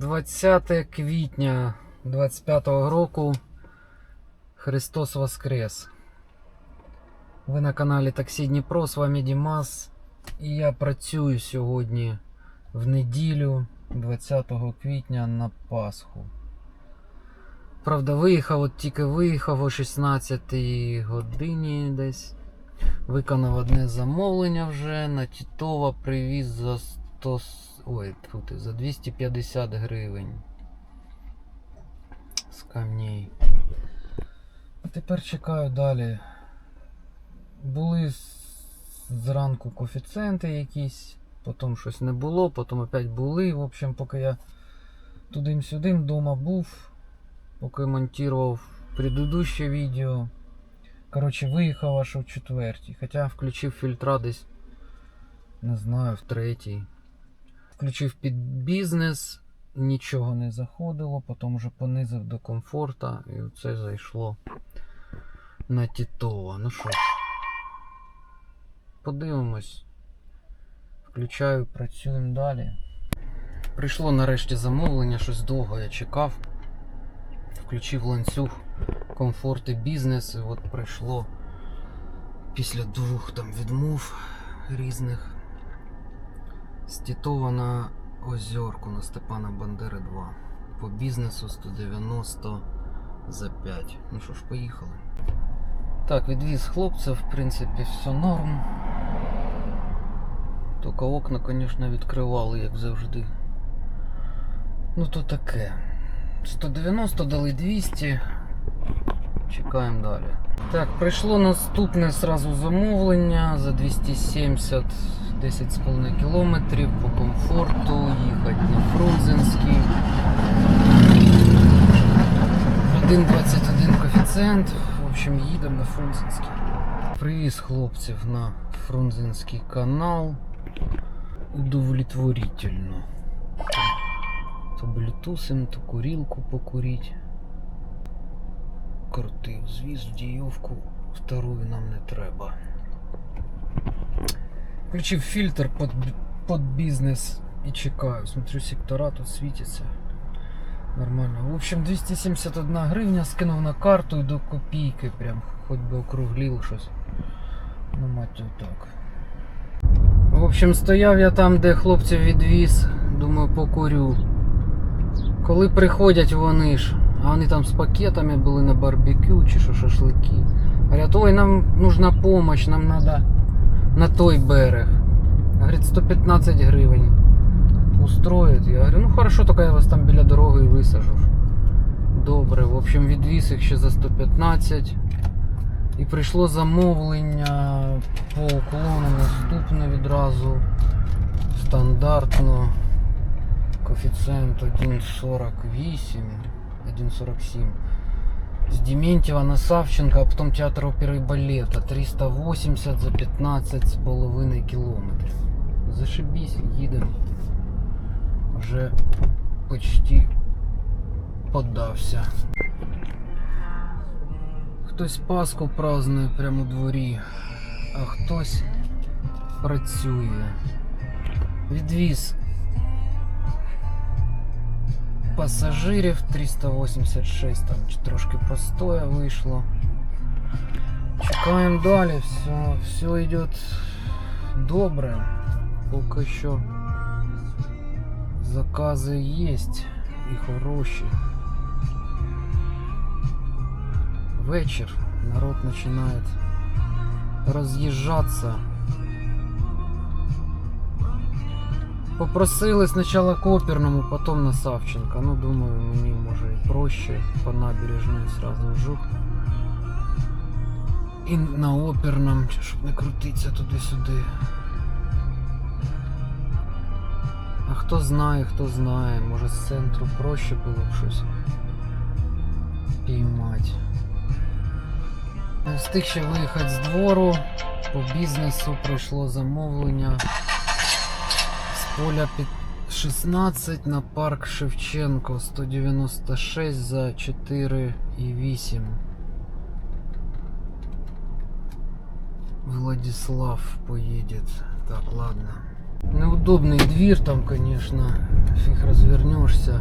20 квітня 25-го року Христос Воскрес. Ви на каналі Таксі Дніпро, з вами Дімас. І я працюю сьогодні в неділю 20 квітня на Пасху. Правда, виїхав, от тільки виїхав о 16 годині десь. Виконав одне замовлення вже на Тітова привіз за 100... с- Ой, тьфу ти, за 250 гривень. З камней. А тепер чекаю далі. Були зранку коефіцієнти якісь, потім щось не було, потім опять були. В общем, поки я туди-сюди вдома був, поки монтував предыдущее відео. Коротше, виїхав аж о четвертій. Хоча включив фільтра десь, не знаю, в третій. Включив під бізнес, нічого не заходило, потім вже понизив до комфорта і це зайшло на Тітова. Ну що ж, подивимось. Включаю, працюємо далі. Прийшло нарешті замовлення, щось довго я чекав. Включив ланцюг комфорт і бізнес, і от прийшло після двох там відмов різних з Тітова на Озерку на Степана Бандери 2. По бізнесу 190 за 5. Ну що ж, поїхали. Так, відвіз хлопця, в принципі, все норм. Тільки окна, звісно, відкривали, як завжди. Ну то таке. 190 дали 200. Чекаємо далі. Так, прийшло наступне сразу замовлення за 270 10,5 кілометрів по комфорту. Їхати на Фрунзенський. 1,21 коефіцієнт. В общем, їдемо на Фрунзенський. Привіз хлопців на Фрунзенський канал. Удовлетворительно. То блютусим, то курілку покурить. Крутив, звіз в дійовку, вторую нам не треба. Включив фільтр под, под бізнес і чекаю. Смотрю, сектора тут світяться. Нормально. В общем, 271 гривня скинув на карту і до копійки. Прям хоч би округлив щось. Ну, мать так. В общем, стояв я там, де хлопців відвіз. Думаю, покурю. Коли приходять вони ж, а вони там з пакетами були на барбекю чи що шашлики. Говорять, ой, нам нужна помощь, нам надо на той берег. Говорить, 115 гривень устроїть. Я говорю, ну хорошо, тільки я вас там біля дороги і висажу. Добре, в общем, відвіз їх ще за 115. І прийшло замовлення по уклону наступне відразу. Стандартно. Коефіцієнт 1,48, 1,47. З Дементьева на Савченко, а потім театр опери і балета. 380 за 15,5 кілометрів. Зашибісь, їдемо. Вже почти поддався. Хтось Пасху празднує прямо у дворі, а хтось працює. Відвіз пасажирів 386, там чи трошки простоя вийшло. Чекаємо далі, все, все йде добре. Поки що закази є і хороші. Вечір, народ починає роз'їжджатися. Попросили спочатку к оперному, потом на Савченко. Ну, думаю, мені може і проще по набережной сразу жух. І на оперном, щоб не крутитися туди-сюди. А хто знає, хто знає, може з центру проще було б щось піймати. Встиг ще виїхати з двору, по бізнесу прийшло замовлення поля під 16 на парк Шевченко 196 за 4,8. Владислав поедет. Так, ладно. Неудобный двір там, конечно. фіг розвернешся.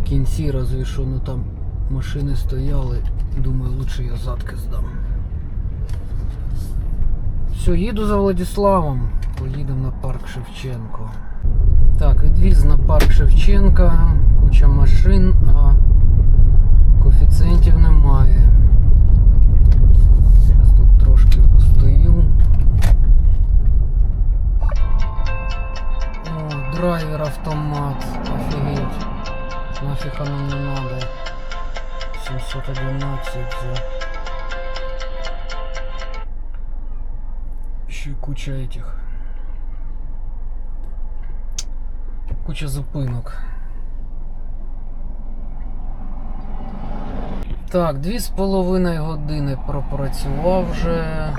В кінці разве що ну там машини стояли. Думаю, лучше я задки здам. Все, їду за Владиславом. Поїдемо на парк Шевченко. Так, відвіз на парк Шевченка, куча машин, а коефіцієнтів немає. Зараз тут трошки постою. О, драйвер автомат. Офігеть. Нафіг оно мне надо. 711 за... Еще и куча этих. Куча зупинок. Так, дві з половиною години пропрацював вже.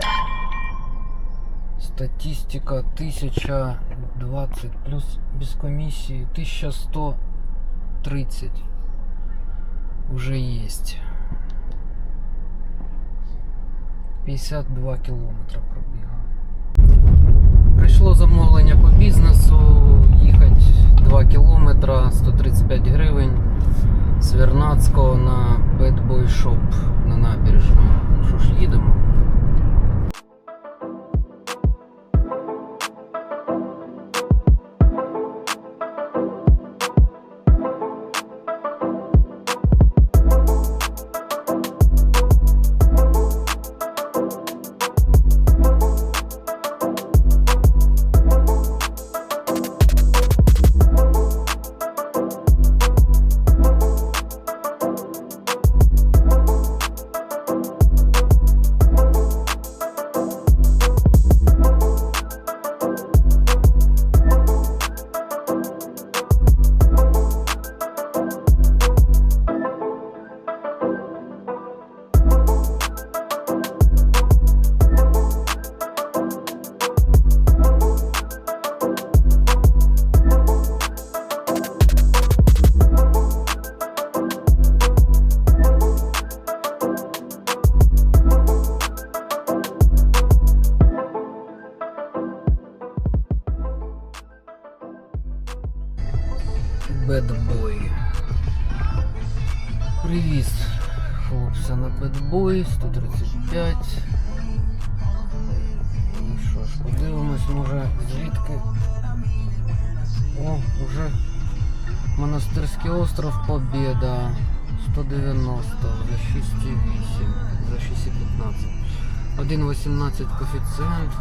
Статистика 1020 плюс без комісії 1130 уже есть. 52 кілометра пробігав. Прийшло замовлення 2 кілометра 135 гривень Свернацького на Bad Boy Shop Boy. Привіз хлопця на Boy 135. Ну що ж, подивимось, може звідки. О, уже Монастирський остров Побєда 190 за 6,8, за 6,15. 1,18 коефіцієнт.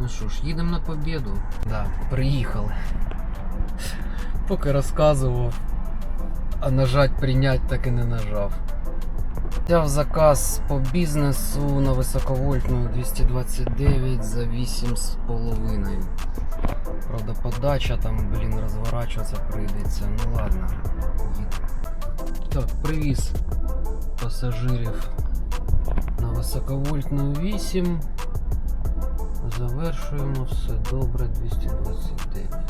Ну що ж, їдемо на Побєду. Да, приїхали. Поки розказував, а нажать прийнять так і не нажав. Взяв заказ по бізнесу на високовольтну 229 за 8,5. Правда, подача там, блін, розворачуватися прийдеться. Ну ладно, їду. Так, привіз пасажирів на високовольтну 8. Завершуємо все добре 229.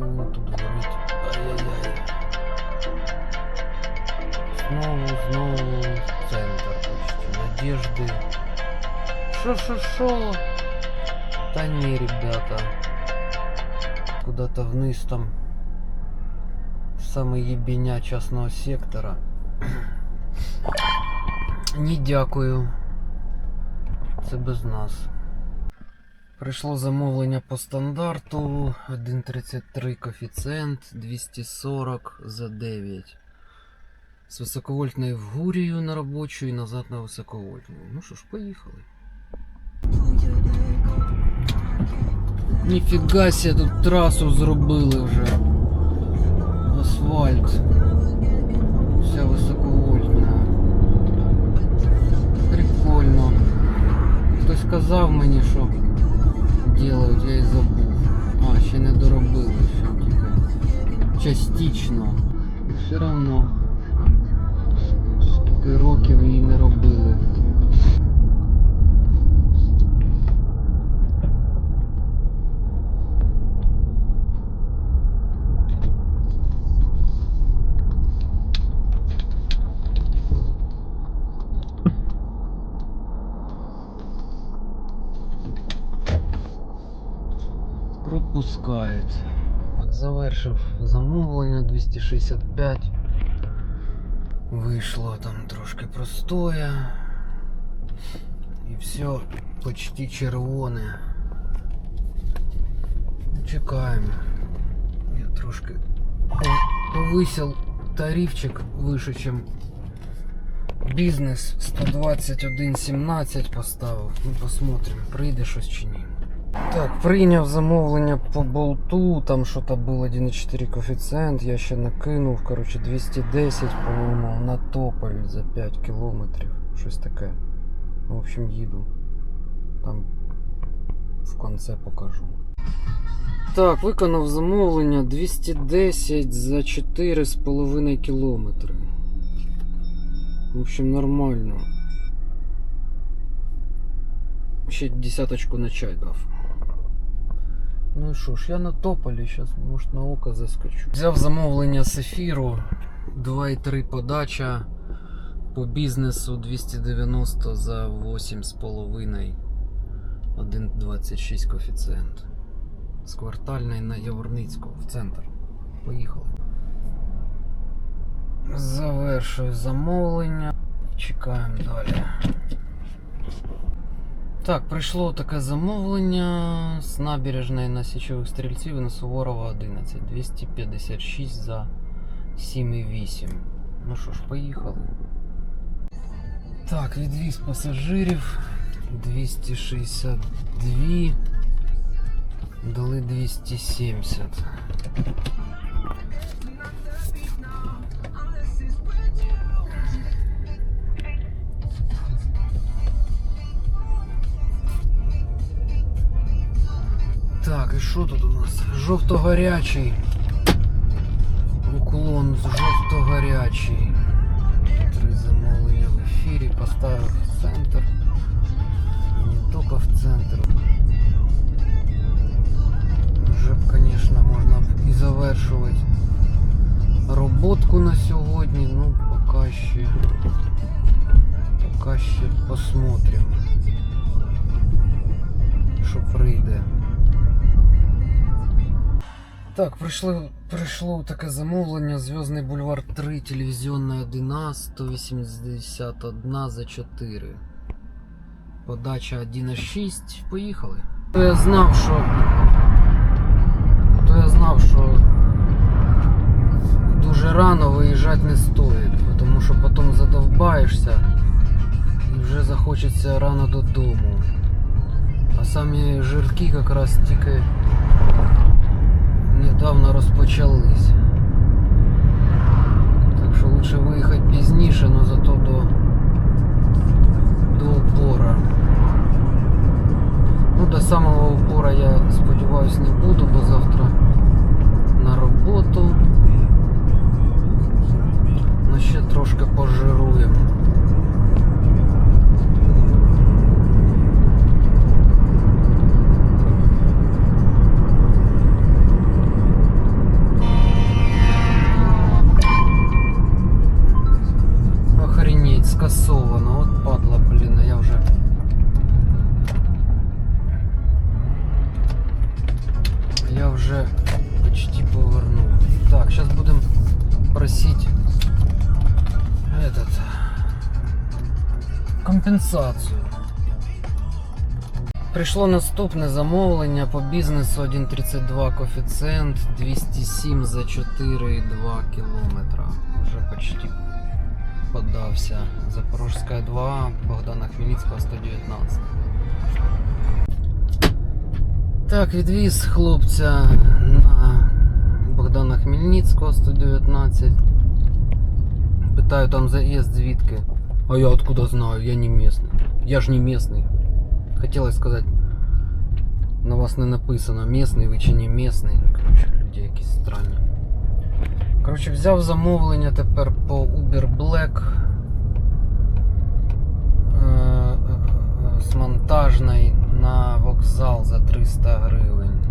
О, тут горить. Ай-яй-яй. Знову, знову в центр почти. Надежди. Шо, шо, шо? Та ні, ребята. Куда-то вниз там. в Саме ебеня частного сектора. Ні, дякую. Це без нас. Прийшло замовлення по стандарту 1.33 коефіцієнт 240 за 9. З високовольтною в гурію на робочу і назад на високовольтну. Ну що ж, поїхали. Ніфіга себе, тут трасу зробили вже. Асфальт. Вся високовольтна. Прикольно. Хтось казав мені, що делають, я і забув. А, ще не доробили, ще тільки частично. Все одно скільки років її не робили. пропускають. Так, завершив замовлення 265. Вийшло там трошки простоє. І все почти червоне. Чекаємо. Я трошки по- повисив тарифчик вище, чем бізнес 121.17 поставив. Ну, посмотрим, прийде щось чи ні. Так, прийняв замовлення по болту, там що то був 1,4 коефіцієнт, я ще накинув, коротше 210, по-моєму, на Тополь за 5 кілометрів. Щось таке. В общем, їду. Там в конце покажу. Так, виконав замовлення 210 за 4,5 кілометри. В общем, нормально. Ще десяточку на чай дав. Ну і що ж, я на тополі, зараз, може, на око заскочу. Взяв замовлення з ефіру 2,3 подача по бізнесу 290 за 8,5 1,26 коефіцієнт. З квартальної на Яворницького в центр. Поїхали. Завершую замовлення. Чекаємо далі. Так, прийшло таке замовлення з набережної на січових стрільців і на Суворова 11. 256 за 7,8. Ну що ж, поїхали. Так, відвіз пасажирів 262. Дали 270. Так, і що тут у нас? Жовто-гарячий. Уклон жовто-гарячий. Три замовлення в ефірі. Поставив в центр. І не тільки в центр. Вже б, звісно, можна б і завершувати роботку на сьогодні. Ну, поки ще. Поки ще посмотрим. Що прийде. Так, прийшло, прийшло таке замовлення. Зв'язний бульвар 3, телевізіонна 1А, 181 за 4. Подача 1,6. Поїхали. То я знав, що. То я знав, що дуже рано виїжджати не стоїть, тому що потім задовбаєшся і вже захочеться рано додому. А самі жирки якраз тільки недавно розпочались. Так що лучше виїхати пізніше, але зато до, до упора. Ну, до самого упора я сподіваюсь не буду, бо завтра на роботу. Компенсацію. Прийшло наступне замовлення по бізнесу 1.32 коефіцієнт 207 за 4,2 кілометра. Вже почти подався. Запорожська 2, Богдана Хмельницького 119. Так, відвіз хлопця на Богдана Хмельницького 119. Питаю там заїзд звідки. А я откуда знаю, я не местный. Я ж не местный. Хотілося сказати, на вас не написано, местный ви чи не местный. Короче, люди якісь странні. Коротше, взяв замовлення тепер по Uber Black е, е, е, з монтажної на вокзал за 300 гривень.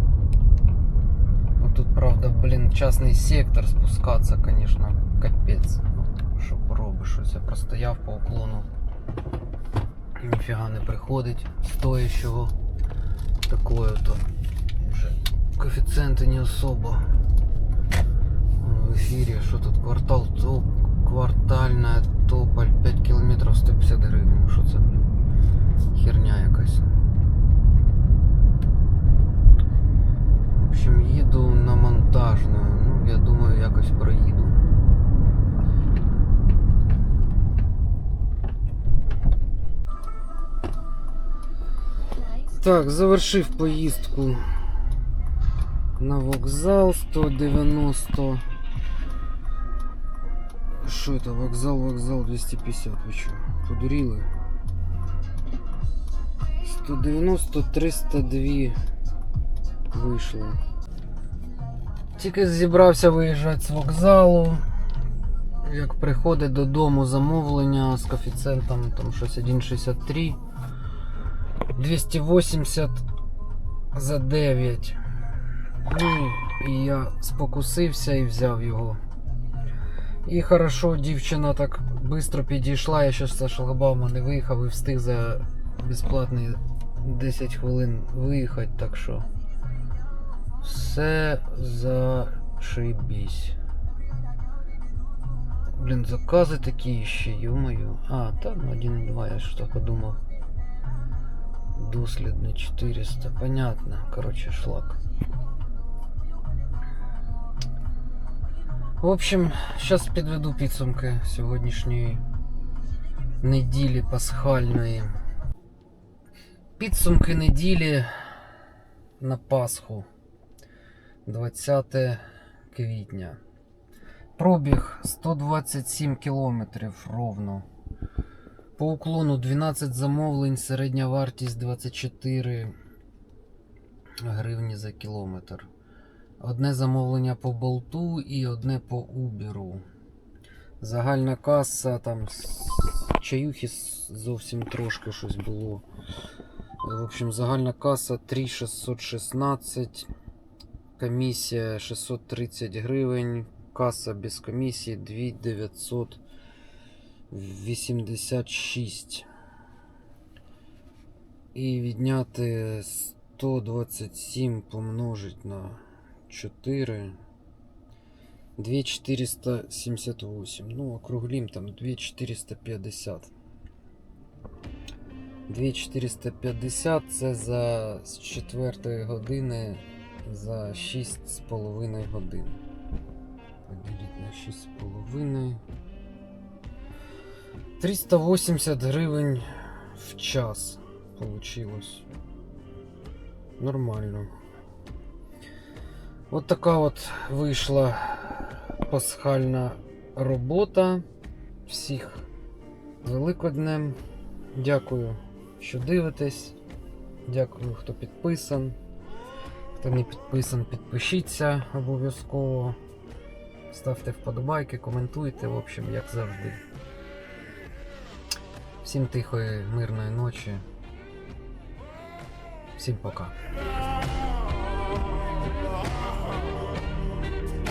Ну, тут, правда, блін, частний сектор спускатися, звісно, капець. Поробиш, щось я простояв по уклону. Ніфіга не приходить стоящого такое то вже коефіцієнти не особо. В ефірі, що тут квартал топ, квартальна тополь 5 кілометрів 150 гривень. Ну, Що це, блін? Херня якась. В общем, їду на монтажну. Ну, я думаю, якось проїду. Так, завершив поїздку на вокзал 190. Що це? Вокзал, вокзал 250. Ви що? Подуріли? 190 302 вийшло. Тільки зібрався виїжджати з вокзалу. Як приходить додому замовлення з коефіцієнтом там щось 1,63. 280 за 9. Ну і я спокусився і взяв його. І хорошо, дівчина так швидко підійшла, я ще з шлагбаума не виїхав і встиг за безплатні 10 хвилин виїхати, так що все зашибісь. Блін, закази такі ще, ё-моё. А, та ну 1,2, я що подумав. Дослідний 400, понятно. Короче, шлак. В общем, зараз підведу підсумки сьогоднішньої неділі пасхальної. Підсумки неділі на Пасху. 20 квітня. Пробіг 127 кілометрів ровно. По уклону 12 замовлень, середня вартість 24 гривні за кілометр. Одне замовлення по болту і одне по Уберу. Загальна каса там чаюхи зовсім трошки щось було. В общем, загальна каса 3616, комісія 630 гривень, каса без комісії 2986. І відняти 127 помножить на 4. 2478. Ну, округлим там 2450. 2450 це за з 4 години за 6,5 годин. Поділіть на 6,5. 380 гривень в час получилось. Нормально. От така от вийшла пасхальна робота. Всіх Великоднем. Дякую, що дивитесь. Дякую, хто підписан. Хто не підписан, підпишіться обов'язково. Ставте вподобайки, коментуйте, в общем, як завжди. Всім тихої, мирної ночі. Всім пока.